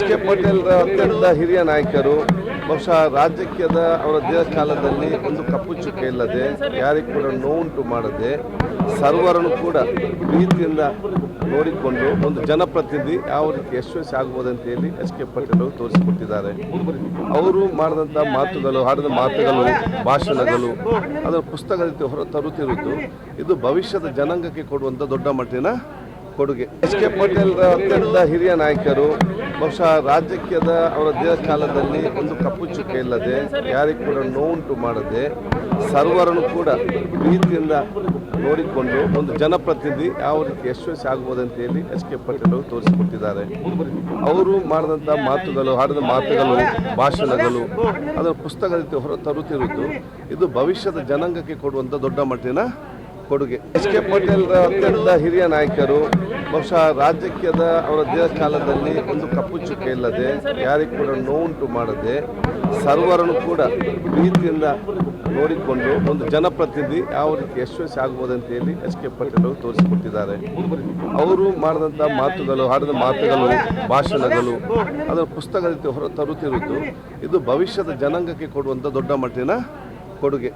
H K Patel ಅತ್ಯಂತ ಹಿರಿಯ ನಾಯಕರು, ಬಹುಶಃ ರಾಜಕೀಯದ ಅವರ ದೇಹಕಾಲದಲ್ಲಿ ಒಂದು ಕಪ್ಪು ಚುಕ್ಕೆ ಇಲ್ಲದೆ, ಯಾರಿಗೂ ಕೂಡ ನೋವುಂಟು ಮಾಡದೆ, ಸರ್ವರನ್ನು ಕೂಡ ಪ್ರೀತಿಯಿಂದ ನೋಡಿಕೊಂಡು ಒಂದು ಜನಪ್ರತಿನಿಧಿ ಯಾವ ರೀತಿ ಯಶಸ್ವಿ ಆಗ್ಬೋದಂತ ಹೇಳಿ ಎಚ್ ಕೆ ಪಟೇಲ್ ಅವರು ತೋರಿಸಿಕೊಟ್ಟಿದ್ದಾರೆ. ಅವರು ಮಾಡಿದಂಥ ಮಾತುಗಳು, ಹಾಡಿದ ಮಾತುಗಳು, ಭಾಷಣಗಳು, ಅದರ ಪುಸ್ತಕ ರೀತಿ ಹೊರ ತರುತ್ತಿರುವುದು, ಇದು ಭವಿಷ್ಯದ ಜನಾಂಗಕ್ಕೆ ಕೊಡುವಂಥ ದೊಡ್ಡ ಮಟ್ಟಿನ ಕೊಡುಗೆ. ಎಚ್ ಕೆ ಪಟೇಲ್ ಅತ್ಯಂತ ಹಿರಿಯ ನಾಯಕರು ಬಹುಶಃ ರಾಜಕೀಯದ ಅವರ ದೇಹಕಾಲದಲ್ಲಿ ಒಂದು ಕಪ್ಪು ಚುಕ್ಕೆ ಇಲ್ಲದೆ ಯಾರಿಗೂ ಕೂಡ ನೋವುಂಟು ಮಾಡದೆ ಸರ್ವರನ್ನು ಕೂಡ ಪ್ರೀತಿಯಿಂದ ನೋಡಿಕೊಂಡು ಒಂದು ಜನಪ್ರತಿನಿಧಿ ಯಾವ ರೀತಿ ಯಶಸ್ವಿ ಆಗ್ಬೋದು ಅಂತ ಹೇಳಿ ಎಸ್ ಕೆ ಪಟೇಲ್ ಅವರು ತೋರಿಸಿಕೊಟ್ಟಿದ್ದಾರೆ. ಅವರು ಮಾಡಿದಂಥ ಮಾತುಗಳು, ಹಾಡಿದ ಮಾತುಗಳು, ಭಾಷಣಗಳು, ಅದರ ಪುಸ್ತಕ ಹೊರ ತರುತ್ತಿರುವುದು ಇದು ಭವಿಷ್ಯದ ಜನಾಂಗಕ್ಕೆ ಕೊಡುವಂಥ ದೊಡ್ಡ ಮಟ್ಟಿನ ಕೊಡುಗೆ. ಎಸ್ ಕೆ ಪಟೇಲ್ ಅತ್ಯಂತ ಹಿರಿಯ ನಾಯಕರು ಬಹುಶಃ ರಾಜಕೀಯದ ಅವರ ದೇಹಕಾಲದಲ್ಲಿ ಒಂದು ಕಪ್ಪು ಚುಕ್ಕೆ ಇಲ್ಲದೆ ಯಾರಿಗೂ ಕೂಡ ನೋವುಂಟು ಮಾಡದೆ ಸರ್ವರನ್ನು ಕೂಡ ಪ್ರೀತಿಯಿಂದ ನೋಡಿಕೊಂಡು ಒಂದು ಜನಪ್ರತಿನಿಧಿ ಯಾವ ರೀತಿ ಯಶಸ್ವಿ ಅಂತ ಹೇಳಿ ಎಸ್ ಕೆ ಪಟೇಲ್ ಅವರು ತೋರಿಸಿಕೊಟ್ಟಿದ್ದಾರೆ. ಅವರು ಮಾಡಿದಂಥ ಮಾತುಗಳು, ಹಾಡಿದ ಮಾತುಗಳು, ಭಾಷಣಗಳು, ಅದರ ಪುಸ್ತಕ ರೀತಿ ಹೊರ ತರುತ್ತಿರುವುದು ಇದು ಭವಿಷ್ಯದ ಜನಾಂಗಕ್ಕೆ ಕೊಡುವಂಥ ದೊಡ್ಡ ಮಟ್ಟಿನ ಕೊಡುಗೆ.